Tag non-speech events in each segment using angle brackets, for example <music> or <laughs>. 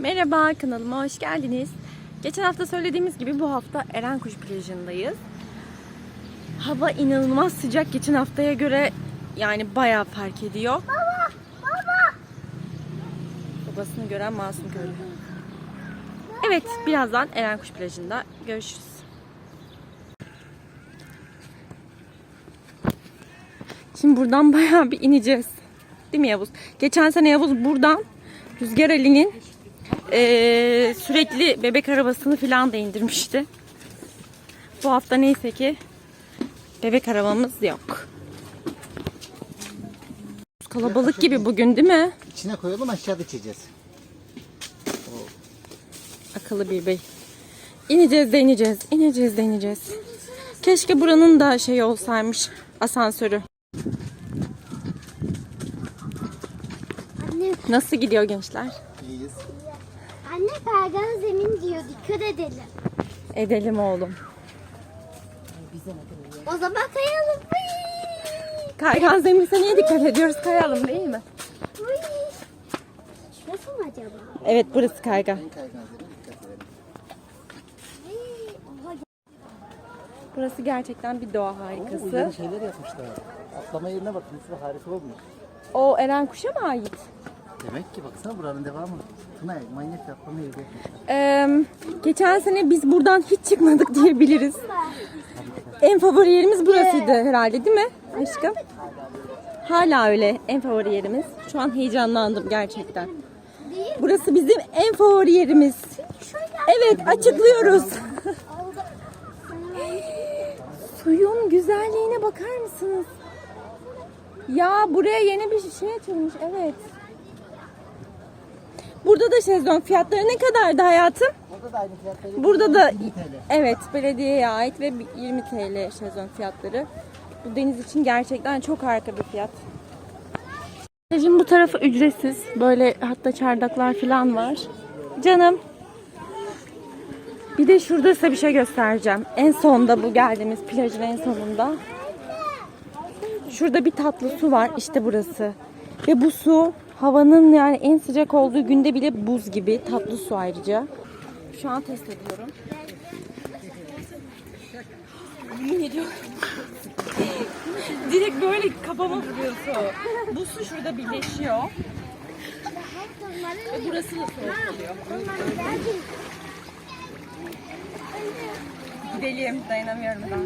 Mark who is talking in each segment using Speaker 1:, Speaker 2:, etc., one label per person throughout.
Speaker 1: Merhaba kanalıma hoş geldiniz. Geçen hafta söylediğimiz gibi bu hafta Erenkuş plajındayız. Hava inanılmaz sıcak geçen haftaya göre yani bayağı fark ediyor. Baba, baba. Babasını gören masum köylü. Evet, birazdan Erenkuş plajında görüşürüz. Şimdi buradan <laughs> bayağı bir ineceğiz. Değil mi Yavuz? Geçen sene Yavuz buradan Rüzgar Ali'nin eee, sürekli bebek arabasını falan da indirmişti. Bu hafta neyse ki bebek arabamız yok. Kalabalık gibi bugün değil mi?
Speaker 2: İçine koyalım aşağıda içeceğiz.
Speaker 1: Akıllı bir bey. İneceğiz de ineceğiz. ineceğiz de ineceğiz. Keşke buranın da şey olsaymış asansörü.
Speaker 3: Anne,
Speaker 1: Nasıl gidiyor gençler?
Speaker 2: İyiyiz.
Speaker 3: Anne kaygan zemin diyor. Dikkat edelim.
Speaker 1: Edelim oğlum.
Speaker 3: O zaman kayalım. Vıy!
Speaker 1: Kaygan zeminse niye dikkat ediyoruz? Kayalım değil mi?
Speaker 3: Vıy! Şurası mı acaba?
Speaker 1: Evet burası kaygan.
Speaker 3: Vıy! Oha,
Speaker 1: Burası gerçekten bir doğa
Speaker 2: Oo,
Speaker 1: harikası.
Speaker 2: yeni şeyler yapmışlar. Atlama yerine bak nasıl harika olmuş.
Speaker 1: O Eren Kuş'a mı ait?
Speaker 2: Demek ki baksana buranın devamı. Tunay manyak yeri yapmışlar.
Speaker 1: Ee, geçen sene biz buradan hiç çıkmadık diyebiliriz. En favori yerimiz burasıydı herhalde değil mi aşkım? Hala öyle en favori yerimiz. Şu an heyecanlandım gerçekten. Burası bizim en favori yerimiz. Evet açıklıyoruz. Suyun güzelliğine bakar mısınız? Ya buraya yeni bir şey açılmış evet. Burada da şezlong fiyatları ne kadardı hayatım?
Speaker 2: Burada da aynı fiyatları.
Speaker 1: Burada da
Speaker 2: 20 TL.
Speaker 1: evet belediyeye ait ve 20 TL şezlong fiyatları. Bu deniz için gerçekten çok harika bir fiyat. Plajın bu tarafı ücretsiz. Böyle hatta çardaklar falan var. Canım. Bir de şurada size bir şey göstereceğim. En sonda bu geldiğimiz plajın en sonunda. Şurada bir tatlı su var. İşte burası. Ve bu su havanın yani en sıcak olduğu günde bile buz gibi. Tatlı su ayrıca. Şu an test ediyorum. Yemin ediyorum. Direkt böyle kafama vuruyor su. Bu su şurada birleşiyor. Ve burası da soğuk oluyor. Gidelim. Dayanamıyorum ben.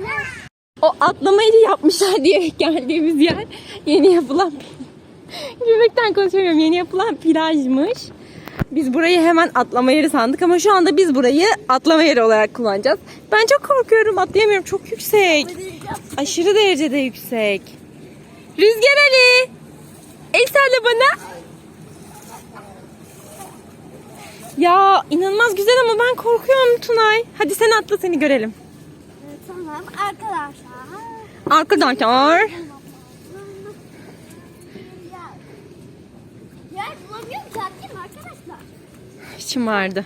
Speaker 1: O atlama yeri yapmışlar diye geldiğimiz yer yeni yapılan Gülmekten konuşamıyorum. Yeni yapılan plajmış. Biz burayı hemen atlama yeri sandık ama şu anda biz burayı atlama yeri olarak kullanacağız. Ben çok korkuyorum. Atlayamıyorum. Çok yüksek. Aşırı derecede yüksek. Rüzgar Ali. El salla bana. Ya inanılmaz güzel ama ben korkuyorum Tunay. Hadi sen atla seni görelim.
Speaker 3: Tamam arkadaşlar.
Speaker 1: Arkadaşlar.
Speaker 3: Yer bulamıyorum ki atayım arkadaşlar.
Speaker 1: İçim vardı.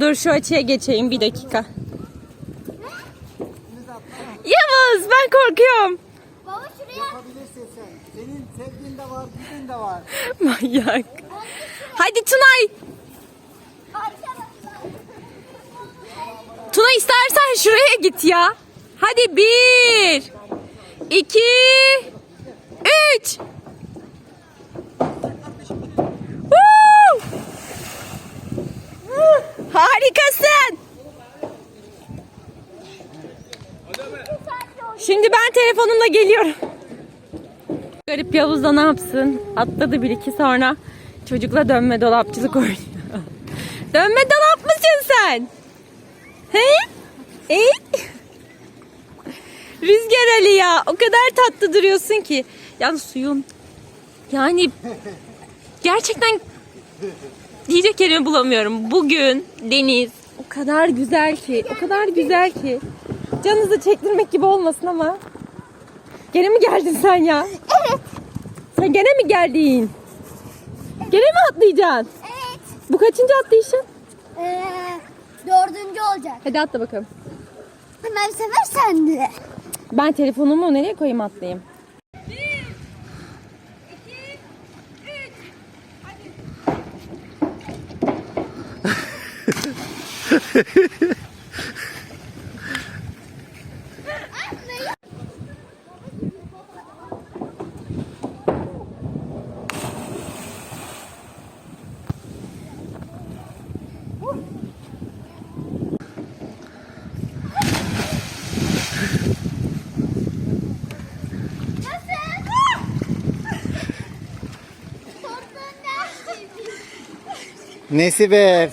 Speaker 1: Dur şu açıya geçeyim bir dakika. Yavuz ben korkuyorum.
Speaker 3: Baba şuraya
Speaker 2: Yapabilirsin sen. Senin sevdiğin de var, gidin de var.
Speaker 1: Manyak. Hadi Tunay. Tuna istersen şuraya git ya. Hadi bir, iki, üç. Woo! Harikasın. Şimdi ben telefonumla geliyorum. Garip Yavuz da ne yapsın? Atladı bir iki sonra çocukla dönme dolapçılık oynuyor. <laughs> dönme dolap mısın sen? He? E? <laughs> Rüzgar Ali ya o kadar tatlı duruyorsun ki. Ya suyun yani gerçekten diyecek kelime bulamıyorum. Bugün deniz o kadar güzel ki, o kadar güzel ki. Canınızı çektirmek gibi olmasın ama. Gene mi geldin sen ya? Evet. Sen gene mi geldin? Gene mi atlayacaksın?
Speaker 3: Evet.
Speaker 1: Bu kaçıncı atlayışın?
Speaker 3: Ee, dördüncü olacak.
Speaker 1: Hadi atla bakalım.
Speaker 3: Hemen bu sefer sende.
Speaker 1: Ben telefonumu nereye koyayım atlayayım? <laughs>
Speaker 2: Nesibe.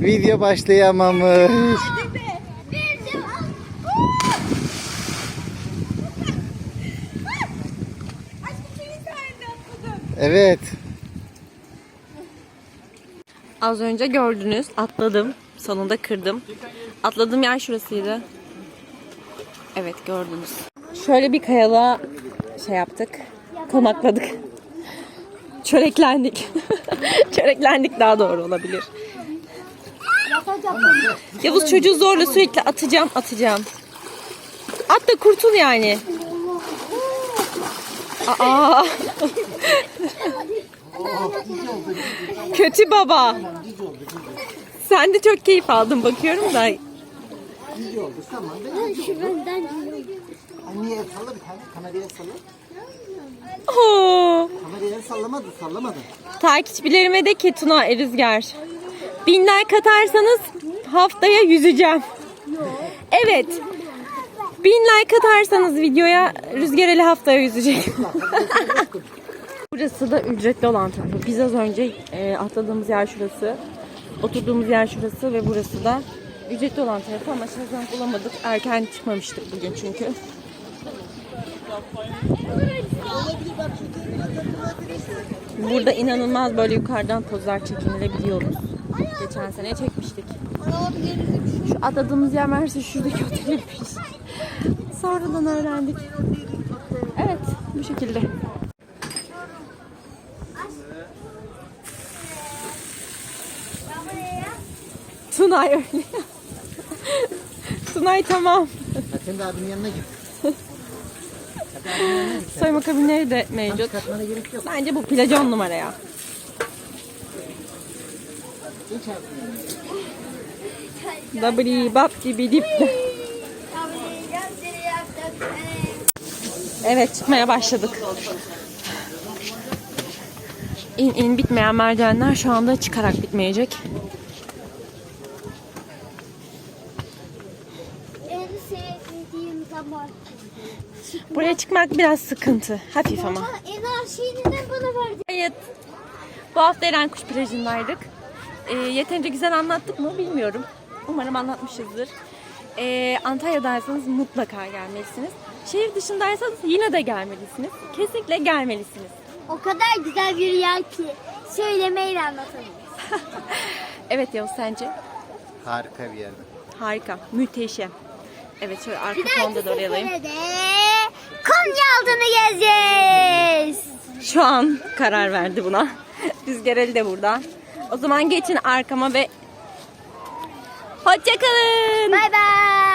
Speaker 2: Video başlayamamış. Evet.
Speaker 1: Az önce gördünüz. Atladım. Sonunda kırdım. Atladığım yer şurasıydı. Evet gördünüz. Şöyle bir kayalığa şey yaptık. Konakladık. Çöreklendik. <laughs> <laughs> Çöreklendik daha doğru olabilir. Yavuz çocuğu zorla sürekli atacağım atacağım. At da kurtul yani. Aa. <laughs> Kötü baba. Sen de çok keyif aldın bakıyorum da.
Speaker 2: İyi oldu tamam.
Speaker 3: Şu benden
Speaker 2: Anneye el salla bir tane. Kameraya salla.
Speaker 1: Oo.
Speaker 2: Sallamadı sallamadı.
Speaker 1: Takipçilerime de ki Tuna Rüzgar. Bin like haftaya yüzeceğim. Evet. Bin like atarsanız videoya Rüzgar eli haftaya yüzecek. <laughs> Burası da ücretli olan tarafı. Biz az önce e, atladığımız yer şurası. Oturduğumuz yer şurası ve burası da ücretli olan tarafı ama şezlong bulamadık. Erken çıkmamıştık bugün çünkü. Burada inanılmaz böyle yukarıdan pozlar çekinilebiliyoruz. Geçen sene çekmiştik. Şu atladığımız yer meğerse şuradaki <laughs> otelmiş. Sonradan öğrendik. Evet bu şekilde. Tunay öyle. <laughs> Tunay tamam.
Speaker 2: Sen de abinin yanına git. Hadi abinin yanına git.
Speaker 1: Soyma kabinleri de mevcut. Bence bu plaj on numara ya.
Speaker 2: Abinin yanına.
Speaker 1: Dabri bap dibi dip. Evet çıkmaya başladık. İn in bitmeyen merdivenler şu anda çıkarak bitmeyecek. Buraya çıkmak biraz sıkıntı. Hafif ama.
Speaker 3: Baba en ağır şeyi neden bana verdin?
Speaker 1: Evet. Bu hafta Erenkuş plajındaydık. Ee, yeterince güzel anlattık mı bilmiyorum. Umarım anlatmışızdır. Ee, Antalya'daysanız mutlaka gelmelisiniz. Şehir dışındaysanız yine de gelmelisiniz. Kesinlikle gelmelisiniz.
Speaker 3: O kadar güzel bir yer ki söylemeyle anlatamayız. <laughs>
Speaker 1: Evet Yavuz sence?
Speaker 2: Harika bir yerde.
Speaker 1: Harika. Müteşem. Evet şöyle arka fonda da oraya alayım.
Speaker 3: Konya altını gezeceğiz.
Speaker 1: Şu an karar verdi buna. Rüzgar Ali de burada. O zaman geçin arkama ve hoşçakalın.
Speaker 3: Bay bay.